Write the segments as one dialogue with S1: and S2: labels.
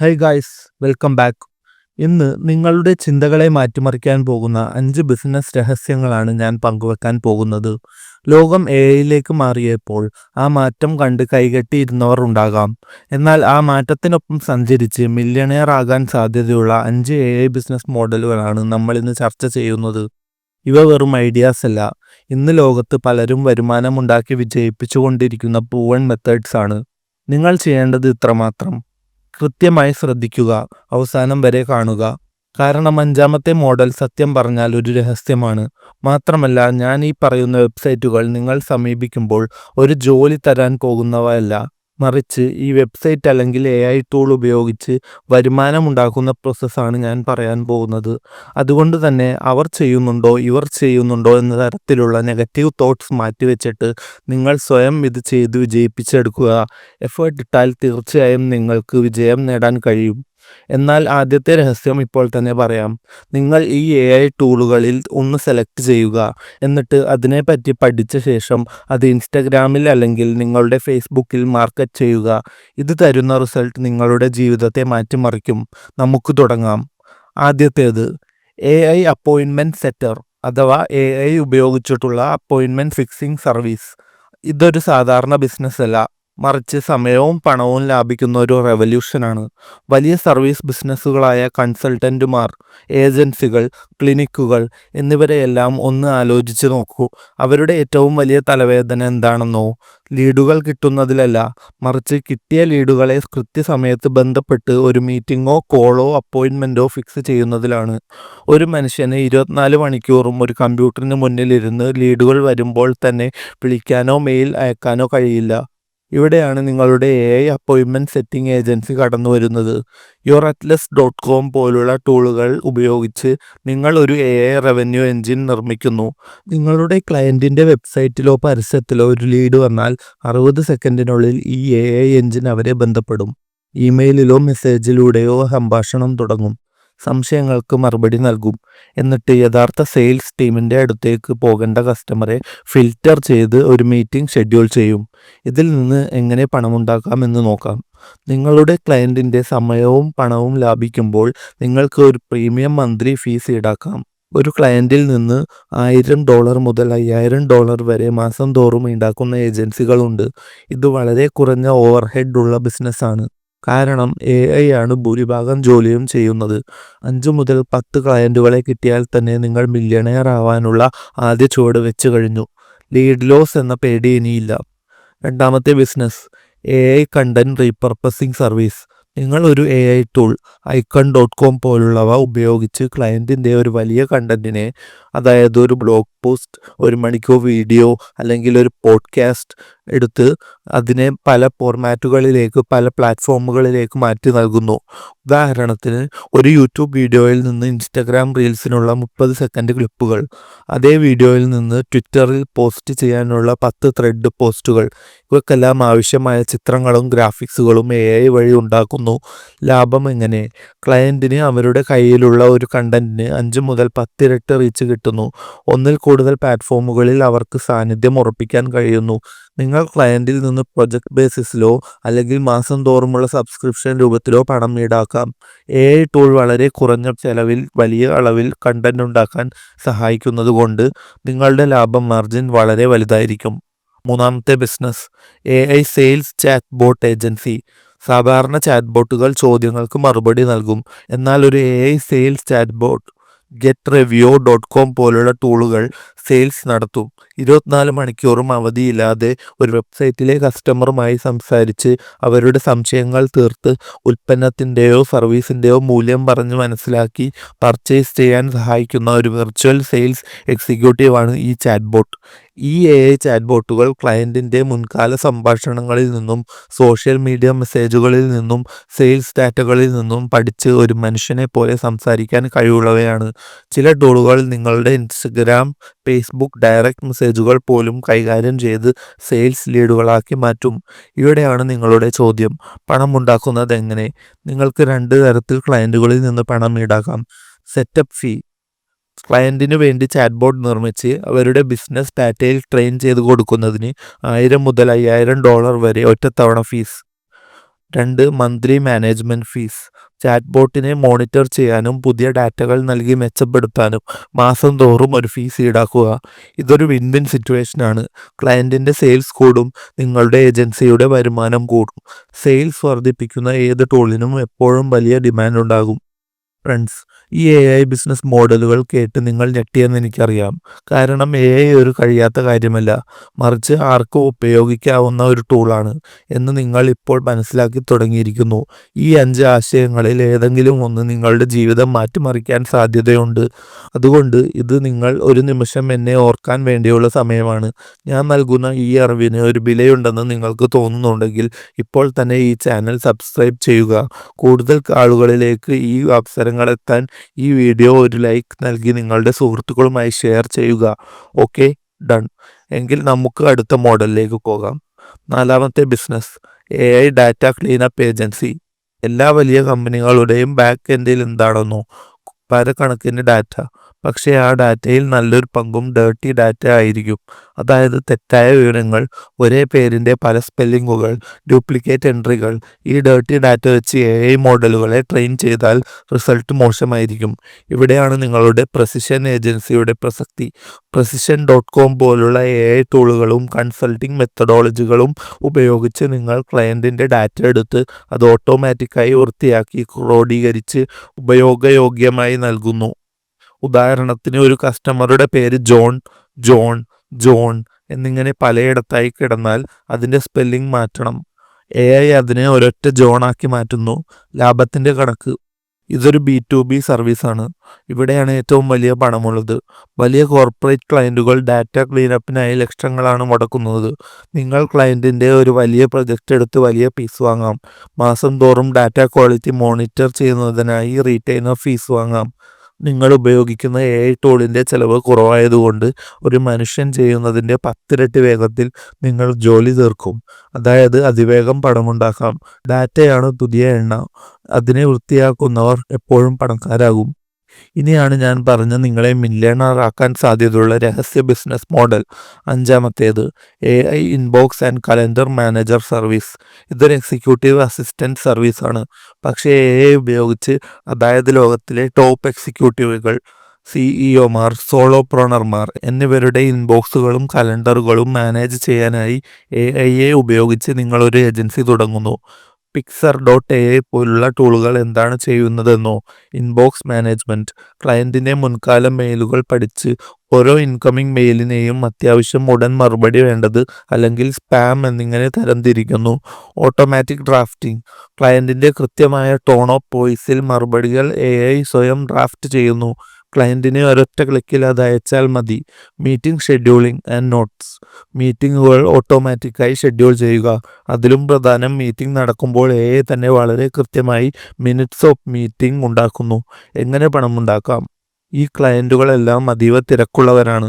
S1: High guys welcome back ഇന്ന് നിങ്ങളുടെ ചിന്തകളെ മാറ്റിമറിക്കാൻ പോകുന്ന അഞ്ച് ബിസിനസ് രഹസ്യങ്ങളാണ് ഞാൻ പങ്കുവെക്കാൻ പോകുന്നത്. ലോകം എ മാറിയപ്പോൾ ആ മാറ്റം കണ്ട് കൈകെട്ടിയിരുന്നവർ ഉണ്ടാകാം. എന്നാൽ ആ മാറ്റത്തിനൊപ്പം സഞ്ചരിച്ച് മില്യണയർ ആകാൻ സാധ്യതയുള്ള അഞ്ച് എ ഐ ബിസിനസ് മോഡലുകളാണ് നമ്മൾ ഇന്ന് ചർച്ച ചെയ്യുന്നത്. ഇവ വെറും ഐഡിയാസ് അല്ല. ഇന്ന് ലോകത്ത് പലരും വരുമാനമുണ്ടാക്കി വിജയിപ്പിച്ചുകൊണ്ടിരിക്കുന്ന പൂവൺ മെത്തേഡ്സ് ആണ്. നിങ്ങൾ ചെയ്യേണ്ടത് ഇത്രമാത്രം. കൃത്യമായി ശ്രദ്ധിക്കുക അവസാനം വരെ കാണുക. കാരണം അഞ്ചാമത്തെ മോഡൽ സത്യം പറഞ്ഞാൽ ഒരു രഹസ്യമാണ്. മാത്രമല്ല ഞാൻ ഈ പറയുന്ന വെബ്സൈറ്റുകൾ നിങ്ങൾ സമീപിക്കുമ്പോൾ ഒരു ജോലി തരാൻ പോകുന്നവയല്ല. മറിച്ച് ഈ വെബ്സൈറ്റ് അല്ലെങ്കിൽ എ ഐ ടൂൾ ഉപയോഗിച്ച് വരുമാനമുണ്ടാക്കുന്ന പ്രോസസ്സാണ് ഞാൻ പറയാൻ പോകുന്നത്. അതുകൊണ്ട് തന്നെ അവർ ചെയ്യുന്നുണ്ടോ ഇവർ ചെയ്യുന്നുണ്ടോ എന്ന തരത്തിലുള്ള നെഗറ്റീവ് തോട്ട്സ് മാറ്റിവെച്ചിട്ട് നിങ്ങൾ സ്വയം ഇത് ചെയ്ത് വിജയിപ്പിച്ചെടുക്കുക. എഫേർട്ട് ഇട്ടാൽ തീർച്ചയായും നിങ്ങൾക്ക് വിജയം നേടാൻ കഴിയും. എന്നാൽ ആദ്യത്തെ രഹസ്യം ഇപ്പോൾ തന്നെ പറയാം. നിങ്ങൾ ഈ എ ഐ ടൂളുകളിൽ ഒന്ന് സെലക്ട് ചെയ്യുക. എന്നിട്ട് അതിനെപ്പറ്റി പഠിച്ച ശേഷം അത് ഇൻസ്റ്റഗ്രാമിൽ അല്ലെങ്കിൽ നിങ്ങളുടെ ഫേസ്ബുക്കിൽ മാർക്കറ്റ് ചെയ്യുക. ഇത് തരുന്ന റിസൾട്ട് നിങ്ങളുടെ ജീവിതത്തെ മാറ്റിമറിക്കും. നമുക്ക് തുടങ്ങാം. ആദ്യത്തേത് എ ഐ അപ്പോയിൻമെന്റ് സെറ്റർ അഥവാ എ ഐ ഉപയോഗിച്ചിട്ടുള്ള അപ്പോയിൻമെന്റ് ഫിക്സിംഗ് സർവീസ് ഇതൊരു സാധാരണ ബിസിനസ് അല്ല. മറിച്ച് സമയവും പണവും ലാഭിക്കുന്ന ഒരു റെവല്യൂഷനാണ്. വലിയ സർവീസ് ബിസിനസ്സുകളായ കൺസൾട്ടന്റുമാർ ഏജൻസികൾ ക്ലിനിക്കുകൾ എന്നിവരെയെല്ലാം ഒന്ന് ആലോചിച്ച് നോക്കൂ. അവരുടെ ഏറ്റവും വലിയ തലവേദന എന്താണെന്നോ? ലീഡുകൾ കിട്ടുന്നതിലല്ല മറിച്ച് കിട്ടിയ ലീഡുകളെ കൃത്യസമയത്ത് ബന്ധപ്പെട്ട് ഒരു മീറ്റിങ്ങോ കോളോ അപ്പോയിൻമെന്റോ ഫിക്സ് ചെയ്യുന്നതിലാണ്. ഒരു മനുഷ്യന് ഇരുപത്തിനാല് മണിക്കൂറും ഒരു കമ്പ്യൂട്ടറിന് മുന്നിലിരുന്ന് ലീഡുകൾ വരുമ്പോൾ തന്നെ വിളിക്കാനോ മെയിൽ അയക്കാനോ കഴിയില്ല. ഇവിടെയാണ് നിങ്ങളുടെ എ ഐ അപ്പോയിൻമെന്റ് സെറ്റിംഗ് ഏജൻസി കടന്നു വരുന്നത്. യുവർ അറ്റ്ലസ് ഡോട്ട് കോം പോലുള്ള ടൂളുകൾ ഉപയോഗിച്ച് നിങ്ങൾ ഒരു എ ഐ റവന്യൂ എൻജിൻ നിർമ്മിക്കുന്നു. നിങ്ങളുടെ ക്ലയന്റിന്റെ വെബ്സൈറ്റിലോ പരസ്യത്തിലോ ഒരു ലീഡ് വന്നാൽ അറുപത് സെക്കൻഡിനുള്ളിൽ ഈ എ ഐ എൻജിൻ അവരെ ബന്ധപ്പെടും. ഇമെയിലിലോ മെസ്സേജിലൂടെയോ സംഭാഷണം തുടങ്ങും. സംശയങ്ങൾക്ക് മറുപടി നൽകും. എന്നിട്ട് യഥാർത്ഥ സെയിൽസ് ടീമിന്റെ അടുത്തേക്ക് പോകേണ്ട കസ്റ്റമറെ ഫിൽറ്റർ ചെയ്ത് ഒരു മീറ്റിംഗ് ഷെഡ്യൂൾ ചെയ്യും. ഇതിൽ നിന്ന് എങ്ങനെ പണമുണ്ടാക്കാമെന്ന് നോക്കാം. നിങ്ങളുടെ ക്ലയന്റിന്റെ സമയവും പണവും ലാഭിക്കുമ്പോൾ നിങ്ങൾക്ക് ഒരു പ്രീമിയം മന്ത്ലി ഫീസ് ഈടാക്കാം. ഒരു ക്ലയന്റിൽ നിന്ന് ആയിരം ഡോളർ മുതൽ അയ്യായിരം ഡോളർ വരെ മാസം തോറും ഈടാക്കുന്ന ഏജൻസികളുണ്ട് ഇത് വളരെ കുറഞ്ഞ ഓവർഹെഡ് ഉള്ള ബിസിനസ്സാണ് കാരണം എ ഐ ആണ് ഭൂരിഭാഗം ജോലിയും ചെയ്യുന്നത്. അഞ്ച് മുതൽ പത്ത് ക്ലയന്റുകളെ കിട്ടിയാൽ തന്നെ നിങ്ങൾ മില്യണയർ ആവാനുള്ള ആദ്യ ചുവട് വെച്ച് കഴിഞ്ഞു. ലീഡ് ലോസ് എന്ന പേടി ഇനിയില്ല. രണ്ടാമത്തെ business A I content repurposing service നിങ്ങൾ ഒരു A I tool icon dot com പോലുള്ളവ ഉപയോഗിച്ച് ക്ലയന്റിന്റെ ഒരു വലിയ കണ്ടന്റിനെ അതായത് ഒരു ബ്ലോഗ് പോസ്റ്റ് ഒരു മണിക്കൂർ വീഡിയോ അല്ലെങ്കിൽ ഒരു പോഡ്കാസ്റ്റ് എടുത്ത് അതിനെ പല ഫോർമാറ്റുകളിലേക്ക് പല പ്ലാറ്റ്ഫോമുകളിലേക്ക് മാറ്റി നൽകുന്നു. ഉദാഹരണത്തിന് ഒരു യൂട്യൂബ് വീഡിയോയിൽ നിന്ന് ഇൻസ്റ്റഗ്രാം റീൽസിനുള്ള മുപ്പത് സെക്കൻഡ് ക്ലിപ്പുകൾ അതേ വീഡിയോയിൽ നിന്ന് ട്വിറ്ററിൽ പോസ്റ്റ് ചെയ്യാനുള്ള പത്ത് ത്രെഡ് പോസ്റ്റുകൾ ഇവക്കെല്ലാം ആവശ്യമായ ചിത്രങ്ങളും ഗ്രാഫിക്സുകളും എ ഐ വഴി ഉണ്ടാക്കുന്നു. ലാഭം എങ്ങനെ? ക്ലയന്റിന് അവരുടെ കയ്യിലുള്ള ഒരു കണ്ടന്റിന് അഞ്ച് മുതൽ പത്തിരട്ട് റീച്ച് കിട്ടുന്നു. ഒന്നിൽ കൂടുതൽ പ്ലാറ്റ്ഫോമുകളിൽ അവർക്ക് സാന്നിധ്യം ഉറപ്പിക്കാൻ കഴിയുന്നു. നിങ്ങൾ ക്ലയന്റിൽ നിന്ന് പ്രൊജക്ട് ബേസിസിലോ അല്ലെങ്കിൽ മാസം തോറുമുള്ള സബ്സ്ക്രിപ്ഷൻ രൂപത്തിലോ പണം ഈടാക്കാം. എ ഐ ടൂൾ വളരെ കുറഞ്ഞ ചെലവിൽ വലിയ അളവിൽ കണ്ടന്റ് ഉണ്ടാക്കാൻ സഹായിക്കുന്നത് കൊണ്ട് നിങ്ങളുടെ ലാഭം മാർജിൻ വളരെ വലുതായിരിക്കും. മൂന്നാമത്തെ business A I sales chat bot agency സാധാരണ ചാറ്റ് ബോട്ടുകൾ ചോദ്യങ്ങൾക്ക് മറുപടി നൽകും. എന്നാൽ ഒരു A I sales chat bot get review dot com പോലുള്ള ടൂളുകൾ സെയിൽസ് നടത്തും. ഇരുപത്തിനാല് മണിക്കൂറും അവധിയില്ലാതെ ഒരു വെബ്സൈറ്റിലെ കസ്റ്റമറുമായി സംസാരിച്ച് അവരുടെ സംശയങ്ങൾ തീർത്ത് ഉൽപ്പന്നത്തിന്റെയോ സർവീസിന്റെയോ മൂല്യം പറഞ്ഞ് മനസ്സിലാക്കി പർച്ചേസ് ചെയ്യാൻ സഹായിക്കുന്ന ഒരു വെർച്വൽ സെയിൽസ് എക്സിക്യൂട്ടീവാണ് ഈ ചാറ്റ്ബോട്ട് ഈ എ ഐ ചാറ്റ് ബോട്ടുകൾ ക്ലയന്റിന്റെ മുൻകാല സംഭാഷണങ്ങളിൽ നിന്നും സോഷ്യൽ മീഡിയ മെസ്സേജുകളിൽ നിന്നും സെയിൽസ് ഡാറ്റകളിൽ നിന്നും പഠിച്ച് ഒരു മനുഷ്യനെ പോലെ സംസാരിക്കാൻ കഴിവുള്ളവയാണ്. ചില ടൂളുകൾ നിങ്ങളുടെ ഇൻസ്റ്റഗ്രാം ഫേസ്ബുക്ക് ഡയറക്റ്റ് മെസ്സേജുകൾ പോലും കൈകാര്യം ചെയ്ത് സെയിൽസ് ലീഡുകളാക്കി മാറ്റും. ഇവിടെയാണ് നിങ്ങളുടെ ചോദ്യം. പണം ഉണ്ടാക്കുന്നത് എങ്ങനെ? നിങ്ങൾക്ക് രണ്ട് തരത്തിൽ ക്ലയന്റുകളിൽ നിന്ന് പണം ഈടാക്കാം. സെറ്റപ്പ് ഫീ. ക്ലയന്റിന് വേണ്ടി ചാറ്റ് ബോർഡ് നിർമ്മിച്ച് അവരുടെ ബിസിനസ് ഡാറ്റയിൽ ട്രെയിൻ ചെയ്ത് കൊടുക്കുന്നതിന് ആയിരം മുതൽ അയ്യായിരം ഡോളർ വരെ ഒറ്റത്തവണ ഫീസ്. രണ്ട് മന്ത്ലി മാനേജ്മെന്റ് ഫീസ് ചാറ്റ് ബോട്ടിനെ മോണിറ്റർ ചെയ്യാനും പുതിയ ഡാറ്റകൾ നൽകി മെച്ചപ്പെടുത്താനും മാസം തോറും ഒരു ഫീസ് ഈടാക്കുക. ഇതൊരു വിൻ വിൻ സിറ്റുവേഷനാണ് ക്ലയന്റിന്റെ സെയിൽസ് കൂടും നിങ്ങളുടെ ഏജൻസിയുടെ വരുമാനം കൂടും. സെയിൽസ് വർദ്ധിപ്പിക്കുന്ന ഏത് ടൂളിനും എപ്പോഴും വലിയ ഡിമാൻഡ് ഉണ്ടാകും. ഫ്രണ്ട്സ് ഈ എ ഐ ബിസിനസ് മോഡലുകൾ കേട്ട് നിങ്ങൾ ഞെട്ടിയെന്ന് എനിക്കറിയാം. കാരണം എ ഐ ഒരു കഴിയാത്ത കാര്യമല്ല. മറിച്ച് ആർക്കും ഉപയോഗിക്കാവുന്ന ഒരു ടൂളാണ് എന്ന് നിങ്ങൾ ഇപ്പോൾ മനസ്സിലാക്കി തുടങ്ങിയിരിക്കുന്നു. ഈ അഞ്ച് ആശയങ്ങളിൽ ഏതെങ്കിലും ഒന്ന് നിങ്ങളുടെ ജീവിതം മാറ്റിമറിക്കാൻ സാധ്യതയുണ്ട്. അതുകൊണ്ട് ഇത് നിങ്ങൾ ഒരു നിമിഷം എന്നെ ഓർക്കാൻ വേണ്ടിയുള്ള സമയമാണ്. ഞാൻ നൽകുന്ന ഈ അറിവിന് ഒരു വിലയുണ്ടെന്ന് നിങ്ങൾക്ക് തോന്നുന്നുണ്ടെങ്കിൽ ഇപ്പോൾ തന്നെ ഈ ചാനൽ സബ്സ്ക്രൈബ് ചെയ്യുക. കൂടുതൽ ആളുകളിലേക്ക് ഈ അവസരങ്ങളെത്താൻ ഈ വീഡിയോ ഒരു ലൈക്ക് നൽകി നിങ്ങളുടെ സുഹൃത്തുക്കളുമായി ഷെയർ ചെയ്യുക. ഓക്കെ ഡൺ എങ്കിൽ നമുക്ക് അടുത്ത മോഡലിലേക്ക് പോകാം. നാലാമത്തെ business A I data cleanup agency എല്ലാ വലിയ കമ്പനികളുടെയും ബാക്ക് എൻഡിൽ എന്താണെന്നോ പരക്കണക്കിന് ഡാറ്റ പക്ഷേ ആ ഡാറ്റയിൽ നല്ലൊരു പങ്കും ഡേർട്ടി ഡാറ്റ ആയിരിക്കും. അതായത് തെറ്റായ വിവരങ്ങൾ ഒരേ പേരിന്റെ പല സ്പെല്ലിങ്ങുകൾ ഡ്യൂപ്ലിക്കേറ്റ് എൻട്രികൾ ഈ ഡേർട്ടി ഡാറ്റ വെച്ച് എ ഐ മോഡലുകളെ ട്രെയിൻ ചെയ്താൽ റിസൾട്ട് മോശമായിരിക്കും. ഇവിടെയാണ് നിങ്ങളുടെ പ്രസിഷൻ ഏജൻസിയുടെ പ്രസക്തി. പ്രസിഷൻ ഡോട്ട് കോം പോലുള്ള എ ഐ ടൂളുകളും കൺസൾട്ടിംഗ് മെത്തഡോളജികളും ഉപയോഗിച്ച് നിങ്ങൾ ക്ലയന്റിന്റെ ഡാറ്റ എടുത്ത് അത് ഓട്ടോമാറ്റിക്കായി വൃത്തിയാക്കി ക്രോഡീകരിച്ച് ഉപയോഗയോഗ്യമായി നൽകുന്നു. ഉദാഹരണത്തിന് ഒരു കസ്റ്റമറുടെ പേര് ജോൺ ജോൺ ജോൺ എന്നിങ്ങനെ പലയിടത്തായി കിടന്നാൽ അതിന്റെ സ്പെല്ലിംഗ് മാറ്റണം. എ ഐ അതിനെ ഒരൊറ്റ ജോണാക്കി മാറ്റുന്നു. ലാഭത്തിന്റെ കണക്ക്. ഇതൊരു ബി ടു ബി സർവീസാണ് ഇവിടെയാണ് ഏറ്റവും വലിയ പണമുള്ളത്. വലിയ കോർപ്പറേറ്റ് ക്ലയന്റുകൾ ഡാറ്റ ക്ലീനപ്പിനായി ലക്ഷങ്ങളാണ് മുടക്കുന്നത്. നിങ്ങൾ ക്ലയന്റിന്റെ ഒരു വലിയ പ്രൊജക്റ്റ് എടുത്ത് വലിയ ഫീസ് വാങ്ങാം. മാസം തോറും ഡാറ്റ ക്വാളിറ്റി മോണിറ്റർ ചെയ്യുന്നതിനായി റീറ്റെയിനർ ഫീസ് വാങ്ങാം. നിങ്ങൾ ഉപയോഗിക്കുന്ന എ ഐ ടൂളിന്റെ ചിലവ് കുറവായതുകൊണ്ട് ഒരു മനുഷ്യൻ ചെയ്യുന്നതിന്റെ പത്തിരട്ടി വേഗത്തിൽ നിങ്ങൾ ജോലി തീർക്കും. അതായത് അതിവേഗം പണമുണ്ടാക്കാം. ഡാറ്റയാണ് പുതിയ എണ്ണ. അതിനെ വൃത്തിയാക്കുന്നവർ എപ്പോഴും പണക്കാരാകും. ഇനിയാണ് ഞാൻ പറഞ്ഞ നിങ്ങളെ മില്ലേണറാക്കാൻ സാധ്യതയുള്ള രഹസ്യ ബിസിനസ് മോഡൽ അഞ്ചാമത്തേത് A I inbox and calendar manager service ഇതൊരു എക്സിക്യൂട്ടീവ് അസിസ്റ്റന്റ് സർവീസാണ് പക്ഷേ എ ഐ ഉപയോഗിച്ച് അതായത് ലോകത്തിലെ ടോപ്പ് എക്സിക്യൂട്ടീവുകൾ സിഇഒമാർ സോളോപ്രോണർമാർ എന്നിവരുടെ ഇൻബോക്സുകളും കലണ്ടറുകളും മാനേജ് ചെയ്യാനായി എ ഐയെ ഉപയോഗിച്ച് നിങ്ങളൊരു ഏജൻസി തുടങ്ങുന്നു. പിക്സർ ഡോട്ട് എ ഐ പോലുള്ള ടൂളുകൾ എന്താണ് ചെയ്യുന്നതെന്നോ ഇൻബോക്സ് മാനേജ്മെന്റ് ക്ലയന്റിന്റെ മുൻകാല മെയിലുകൾ പഠിച്ച് ഓരോ ഇൻകമിംഗ് മെയിലിനെയും അത്യാവശ്യം ഉടൻ മറുപടി വേണ്ടത് അല്ലെങ്കിൽ സ്പാം എന്നിങ്ങനെ തരംതിരിക്കുന്നു. ഓട്ടോമാറ്റിക് ഡ്രാഫ്റ്റിംഗ് ക്ലയന്റിന്റെ കൃത്യമായ ടോൺ ഓഫ് വോയിസിൽ മറുപടികൾ എ സ്വയം ഡ്രാഫ്റ്റ് ചെയ്യുന്നു. ക്ലയന്റിനെ ഒരൊറ്റ ക്ലിക്കിൽ അത് അയച്ചാൽ മതി. മീറ്റിംഗ് ഷെഡ്യൂളിംഗ് ആൻഡ് നോട്ട്സ് മീറ്റിങ്ങുകൾ ഓട്ടോമാറ്റിക്കായി ഷെഡ്യൂൾ ചെയ്യുക. അതിലും പ്രധാനം മീറ്റിംഗ് നടക്കുമ്പോൾ എ തന്നെ വളരെ കൃത്യമായി മിനിറ്റ്സ് ഓഫ് മീറ്റിംഗ് ഉണ്ടാക്കുന്നു. എങ്ങനെ പണമുണ്ടാക്കാം? ഈ ക്ലയന്റുകളെല്ലാം അതീവ തിരക്കുള്ളവരാണ്.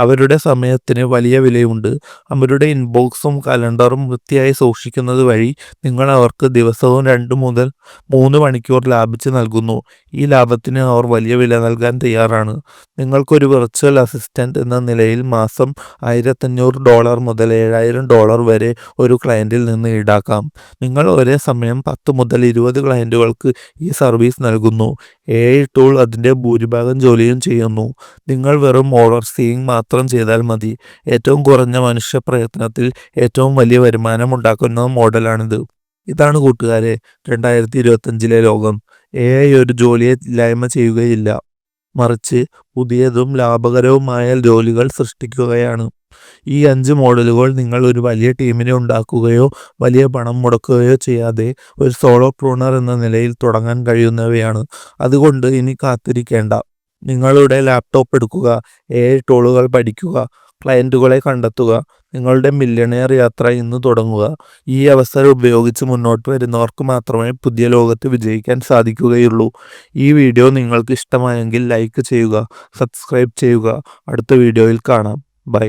S1: അവരുടെ സമയത്തിന് വലിയ വിലയുണ്ട്. അവരുടെ ഇൻബോക്സും കലണ്ടറും വൃത്തിയായി സൂക്ഷിക്കുന്നത് വഴി നിങ്ങൾ അവർക്ക് ദിവസവും രണ്ട് മുതൽ മൂന്ന് മണിക്കൂർ ലാഭിച്ച് നൽകുന്നു. ഈ ലാഭത്തിന് അവർ വലിയ വില നൽകാൻ തയ്യാറാണ്. നിങ്ങൾക്കൊരു വെർച്വൽ അസിസ്റ്റന്റ് എന്ന നിലയിൽ മാസം ആയിരത്തഞ്ഞൂറ് ഡോളർ മുതൽ ഏഴായിരം ഡോളർ വരെ ഒരു ക്ലയന്റിൽ നിന്ന് ഈടാക്കാം. നിങ്ങൾ ഒരേ സമയം പത്ത് മുതൽ ഇരുപത് ക്ലയന്റുകൾക്ക് ഈ സർവീസ് നൽകുന്നു. എ ടൂൾ അതിന്റെ ഭൂരിഭാഗം ജോലിയും ചെയ്യുന്നു. നിങ്ങൾ വെറും ഓവർസീയിങ് മാത്രം ചെയ്താൽ മതി. ഏറ്റവും കുറഞ്ഞ മനുഷ്യ പ്രയത്നത്തിൽ ഏറ്റവും വലിയ വരുമാനം ഉണ്ടാക്കുന്ന മോഡലാണിത്. ഇതാണ് കൂട്ടുകാരെ രണ്ടായിരത്തി ഇരുപത്തഞ്ചിലെ ലോകം. എ ഐ ഒരു ജോലിയെ ഇല്ലായ്മ ചെയ്യുകയില്ല. മറിച്ച് പുതിയതും ലാഭകരവുമായ ജോലികൾ സൃഷ്ടിക്കുകയാണ്. ഈ അഞ്ച് മോഡലുകൾ നിങ്ങൾ ഒരു വലിയ ടീമിനെ ഉണ്ടാക്കുകയോ വലിയ പണം മുടക്കുകയോ ചെയ്യാതെ ഒരു സോളോ പ്രൂണർ എന്ന നിലയിൽ തുടങ്ങാൻ കഴിയുന്നവയാണ്. അതുകൊണ്ട് ഇനി കാത്തിരിക്കേണ്ട. നിങ്ങളുടെ ലാപ്ടോപ്പ് എടുക്കുക എ ടോളുകൾ പഠിക്കുക ക്ലയന്റുകളെ കണ്ടെത്തുക നിങ്ങളുടെ മില്യണയർ യാത്ര ഇന്ന് തുടങ്ങുക. ഈ അവസരം ഉപയോഗിച്ച് മുന്നോട്ട് വരുന്നവർക്ക് മാത്രമേ പുതിയ ലോകത്ത് വിജയിക്കാൻ സാധിക്കുകയുള്ളൂ. ഈ വീഡിയോ നിങ്ങൾക്ക് ഇഷ്ടമായെങ്കിൽ ലൈക്ക് ചെയ്യുക സബ്സ്ക്രൈബ് ചെയ്യുക. അടുത്ത വീഡിയോയിൽ കാണാം. ബൈ